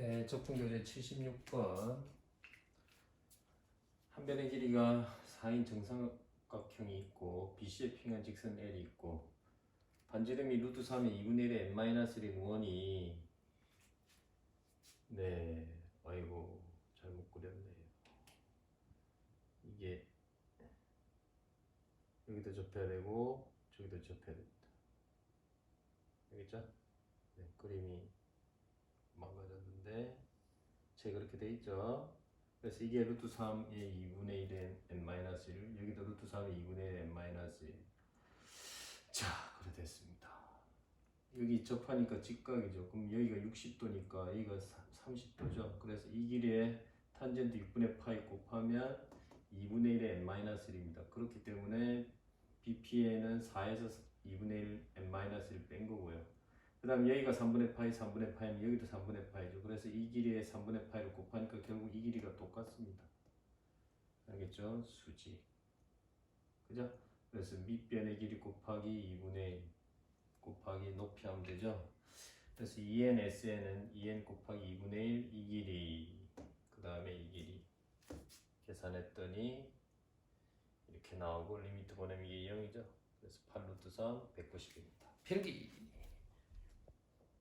네, 적분교재 76번. 한 변의 길이가 4인 정삼각형이 있고 BC에 평행 직선 L이 있고 반지름이 루트 3의 2분의 1의 n-1인 원이 네, 아이고 잘못 그렸네요. 이게 여기도 접해야 되고 저기도 접해야 됩니다. 알겠죠? 네, 그림이 제 그렇게 돼 있죠. 그래서 이게 루트 3의 2분의 1의 n-1 여기도 루트 3의 2분의 1의 n-1 자 그래 됐습니다. 여기 접하니까 직각이죠. 그럼 여기가 60도니까 여기가 30도죠. 그래서 이 길이에 탄젠트 6분의 파이 곱하면 2분의 1의 n-1입니다. 그렇기 때문에 BP에는 4에서 2분의 1 n-1을 뺀 거고요. 그 다음 여기가 3분의 파이, 3분의 파이면 여기도 3분의 파이죠. 그래서 이 길이에 3분의 파이를 곱하니까 결국 이 길이가 똑같습니다. 알겠죠? 수직. 그죠? 그래서 밑변의 길이 곱하기 2분의 1 곱하기 높이 하면 되죠? 그래서 2n, SN은 2n 곱하기 2분의 1 이 길이 그 다음에 이 길이 계산했더니 이렇게 나오고 리미트 보내면 이게 0이죠. 그래서 8루트 3 190입니다. 필기